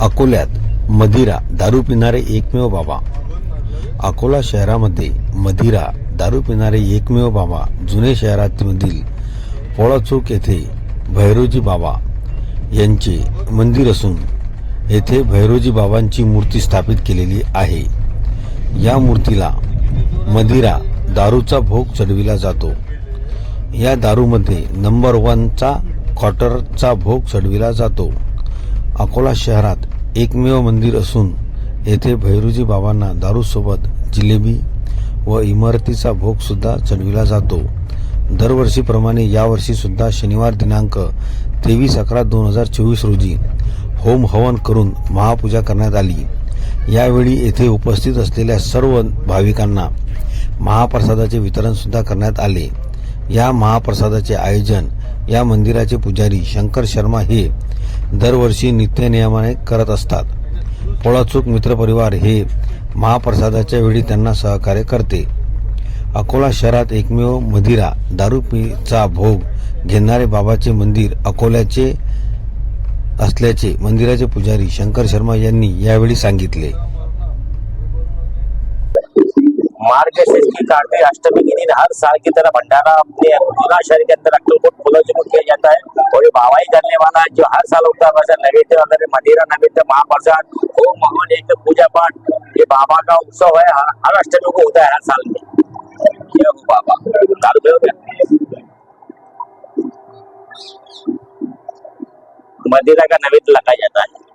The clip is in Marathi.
अकोल्यात मदिरा दारू पिणारे एकमेव बाबा. अकोला शहरामध्ये मदिरा दारू पिणारे एकमेव बाबा जुने शहरामधील पोळाचौक येथे भैरोजी बाबा यांचे मंदिर असून येथे भैरोजी बाबांची मूर्ती स्थापित केलेली आहे. या मूर्तीला मदिरा दारूचा भोग चढविला जातो. या दारूमध्ये नंबर वनचा क्वार्टरचा भोग चढविला जातो. अकोला शहरात एकमेव मंदिर असून येथे भैरूजी बाबांना दारूसोबत जिलेबी व इमारतीचा भोगसुद्धा चढविला जातो. दरवर्षीप्रमाणे यावर्षीसुद्धा शनिवार दिनांक तेवीस अकरा दोन हजार चोवीस रोजी होम हवन करून महापूजा करण्यात आली. यावेळी येथे उपस्थित असलेल्या सर्व भाविकांना महाप्रसादाचे वितरणसुद्धा करण्यात आले. या महाप्रसादाचे आयोजन या मंदिराचे पुजारी शंकर शर्मा हे दरवर्षी नित्यनियमाने करत असतात. पोळाचूक मित्रपरिवार हे महाप्रसादाच्या वेळी त्यांना सहकार्य करते. अकोला शहरात एकमेव मदिरा दारूपीचा भोग घेणारे बाबाचे मंदिर अकोल्याचे असल्याचे मंदिराचे पुजारी शंकर शर्मा यांनी यावेळी सांगितले. मार्गशीर्ष की कार्तिक अष्टमी के दिन हर साल की तरह भंडारा अपने गुना शहर के अंदर अक्कलकोट फूलों में किया जाता है। और ये बावाई करने वाला है जो हर साल होता है नैवेद्य अंदर मदिरा नैवेद्य महाप्रसाद होम हवन एक पूजा पाठ ये बाबा का उत्सव है हर, अष्टमी को होता है हर साल में। बाबा पे हो गया मदिरा का नैवेद्य लगाया जाता है।